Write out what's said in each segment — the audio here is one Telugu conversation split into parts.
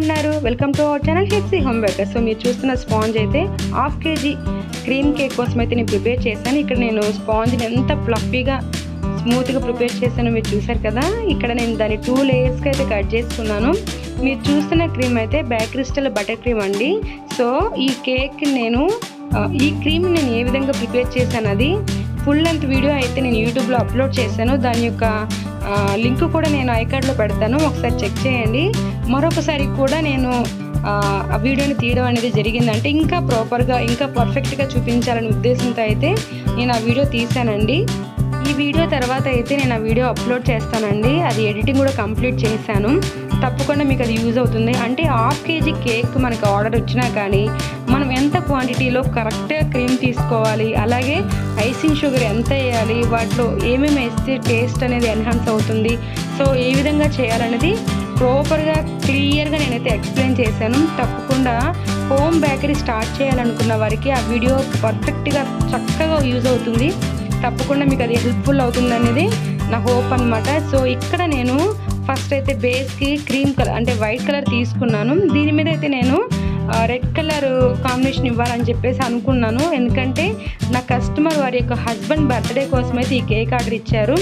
Welcome to our channel Hepsi home baker so మీరు చూస్తున్న స్పాంజ్ అయితే హాఫ్ కేజీ క్రీమ్ కేక్ కోసం అయితే నేను ప్రిపేర్ చేశాను. ఇక్కడ నేను స్పాంజ్ని ఎంత ఫ్లఫీగా స్మూత్గా ప్రిపేర్ చేశాను మీరు చూసారు కదా. ఇక్కడ నేను దాన్ని టూ లేయర్స్కి అయితే కట్ చేసుకున్నాను. మీరు చూస్తున్న క్రీమ్ అయితే బ్యాక్ క్రిస్టల్ బటర్ క్రీమ్ అండి. సో ఈ కేక్ నేను ఈ క్రీమ్ నేను ఏ విధంగా ప్రిపేర్ చేశాను అది? ఫుల్ లెంత్ వీడియో అయితే నేను యూట్యూబ్లో అప్లోడ్ చేశాను. దాని యొక్క లింక్ కూడా నేను ఐకార్డ్లో పెడతాను ఒకసారి చెక్ చేయండి. మరొకసారి కూడా నేను ఆ వీడియోని తీయడం అనేది జరిగిందంటే ఇంకా ప్రాపర్గా ఇంకా పర్ఫెక్ట్గా చూపించాలనే ఉద్దేశంతో అయితే నేను ఆ వీడియో తీశానండి. ఈ వీడియో తర్వాత అయితే నేను ఆ వీడియో అప్లోడ్ చేస్తానండి. అది ఎడిటింగ్ కూడా కంప్లీట్ చేశాను. తప్పకుండా మీకు అది యూజ్ అవుతుంది. అంటే హాఫ్ కేజీ కేక్ మనకి ఆర్డర్ వచ్చినా కానీ మనం ఎంత క్వాంటిటీలో కరెక్ట్గా క్రీమ్ తీసుకోవాలి అలాగే ఐసింగ్ షుగర్ ఎంత వేయాలి వాటిలో ఏమేమి వేస్తే టేస్ట్ అనేది ఎన్హాన్స్ అవుతుంది. సో ఏ విధంగా చేయాలనేది ప్రాపర్గా క్లియర్గా నేనైతే ఎక్స్ప్లెయిన్ చేశాను. తప్పకుండా హోమ్ బేకరీ స్టార్ట్ చేయాలనుకున్న వారికి ఆ వీడియో పర్ఫెక్ట్గా చక్కగా యూజ్ అవుతుంది. తప్పకుండా మీకు అది హెల్ప్ఫుల్ అవుతుంది అనేది నా హోప్ అనమాట సో ఇక్కడ నేను ఫస్ట్ అయితే బేస్కి క్రీమ్ కలర్ అంటే వైట్ కలర్ తీసుకున్నాను. దీని మీద అయితే నేను రెడ్ కలర్ కాంబినేషన్ ఇవ్వాలని చెప్పేసి అనుకున్నాను. ఎందుకంటే నా కస్టమర్ వారి యొక్క హస్బెండ్ బర్త్డే కోసం అయితే ఈ కేక్ ఆర్డర్ ఇచ్చారు.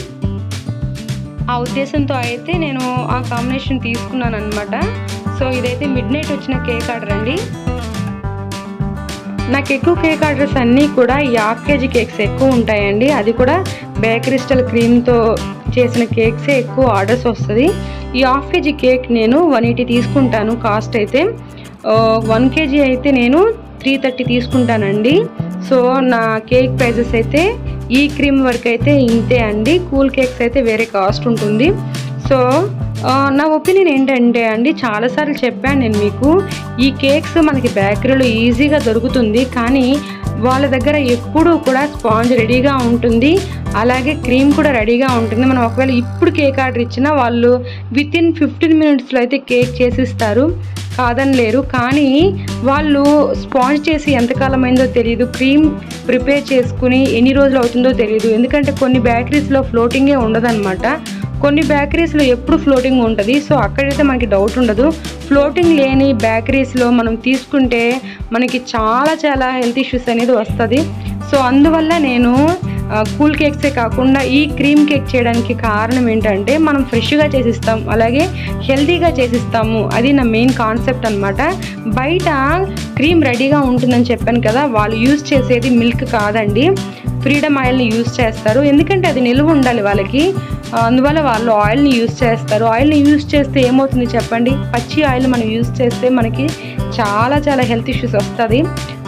ఆ ఉద్దేశంతో అయితే నేను ఆ కాంబినేషన్ తీసుకున్నాను అనమాట సో ఇదైతే మిడ్ నైట్ వచ్చిన కేక్ ఆర్డర్ అండి. నాకు ఎక్కువ కేక్ ఆర్డర్స్ అన్నీ కూడా ఈ హాఫ్ కేజీ కేక్స్ ఎక్కువ ఉంటాయండి. అది కూడా బేకరీ బేకరిస్టల్ క్రీమ్తో చేసిన కేక్సే ఎక్కువ ఆర్డర్స్ వస్తుంది. ఈ హాఫ్ కేజీ కేక్ నేను వన్ ఎయిటీ తీసుకుంటాను. కాస్ట్ అయితే వన్ కేజీ అయితే నేను త్రీ థర్టీ తీసుకుంటానండి. సో నా కేక్ ప్రైజెస్ అయితే ఈ క్రీమ్ వరకు అయితే ఇంతే అండి. కూల్ కేక్స్ అయితే వేరే కాస్ట్ ఉంటుంది. సో నా ఒపీనియన్ ఏంటంటే అండి చాలాసార్లు చెప్పాను నేను మీకు ఈ కేక్స్ మనకి బేకరీలో ఈజీగా దొరుకుతుంది. కానీ వాళ్ళ దగ్గర ఎప్పుడూ కూడా స్పాంజ్ రెడీగా ఉంటుంది. అలాగే క్రీమ్ కూడా రెడీగా ఉంటుంది. మనం ఒకవేళ ఇప్పుడు కేక్ ఆర్డర్ ఇచ్చినా వాళ్ళు విత్ ఇన్ ఫిఫ్టీన్ మినిట్స్లో అయితే కేక్ చేసిస్తారు. కాదనిలేరు. కానీ వాళ్ళు స్పాంజ్ చేసి ఎంతకాలం అయిందో తెలియదు క్రీమ్ ప్రిపేర్ చేసుకుని ఎన్ని రోజులు అవుతుందో తెలియదు ఎందుకంటే కొన్ని బేకరీస్లో ఫ్లోటింగే ఉండదన్నమాట. కొన్ని బేకరీస్లో ఎప్పుడు ఫ్లోటింగ్ ఉంటుంది. సో అక్కడైతే మనకి డౌట్ ఉండదు. ఫ్లోటింగ్ లేని బేకరీస్లో మనం తీసుకుంటే మనకి చాలా చాలా హెల్త్ ఇష్యూస్ అనేది వస్తుంది. సో అందువల్ల నేను కూల్ కేక్సే కాకుండా ఈ క్రీమ్ కేక్ చేయడానికి కారణం ఏంటంటే మనం ఫ్రెష్గా చేసిస్తాం. అలాగే హెల్తీగా చేసిస్తాము. అది నా మెయిన్ కాన్సెప్ట్ అనమాట బయట క్రీమ్ రెడీగా ఉంటుందని చెప్పాను కదా వాళ్ళు యూజ్ చేసేది మిల్క్ కాదండి. ఫ్రీడమ్ ఆయిల్ని యూజ్ చేస్తారు. ఎందుకంటే అది నిలువ ఉండాలి వాళ్ళకి. అందువల్ల వాళ్ళు ఆయిల్ని యూజ్ చేస్తారు. ఆయిల్ని యూజ్ చేస్తే ఏమవుతుంది చెప్పండి? పచ్చి ఆయిల్ మనం యూజ్ చేస్తే మనకి చాలా చాలా హెల్త్ ఇష్యూస్ వస్తుంది.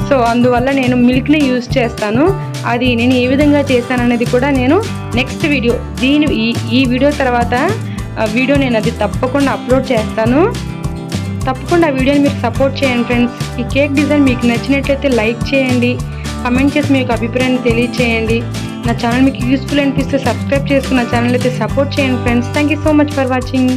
సో అందువల్ల నేను మిల్క్ని యూజ్ చేస్తాను. అది నేను ఏ విధంగా చేశాను అనేది కూడా నేను నెక్స్ట్ వీడియో దీని ఈ ఈ వీడియో తర్వాత వీడియో నేను అది తప్పకుండా అప్లోడ్ చేస్తాను. తప్పకుండా వీడియోని మీరు సపోర్ట్ చేయండి ఫ్రెండ్స్. ఈ కేక్ డిజైన్ మీకు నచ్చినట్లయితే లైక్ చేయండి. కమెంట్ చేసి మీ యొక్క అభిప్రాయాన్ని తెలియచేయండి. నా ఛానల్ మీకు యూస్ఫుల్ అనిపిస్తే సబ్స్క్రైబ్ చేసుకున్న ఛానల్ అయితే సపోర్ట్ చేయండి friends thank you so much for watching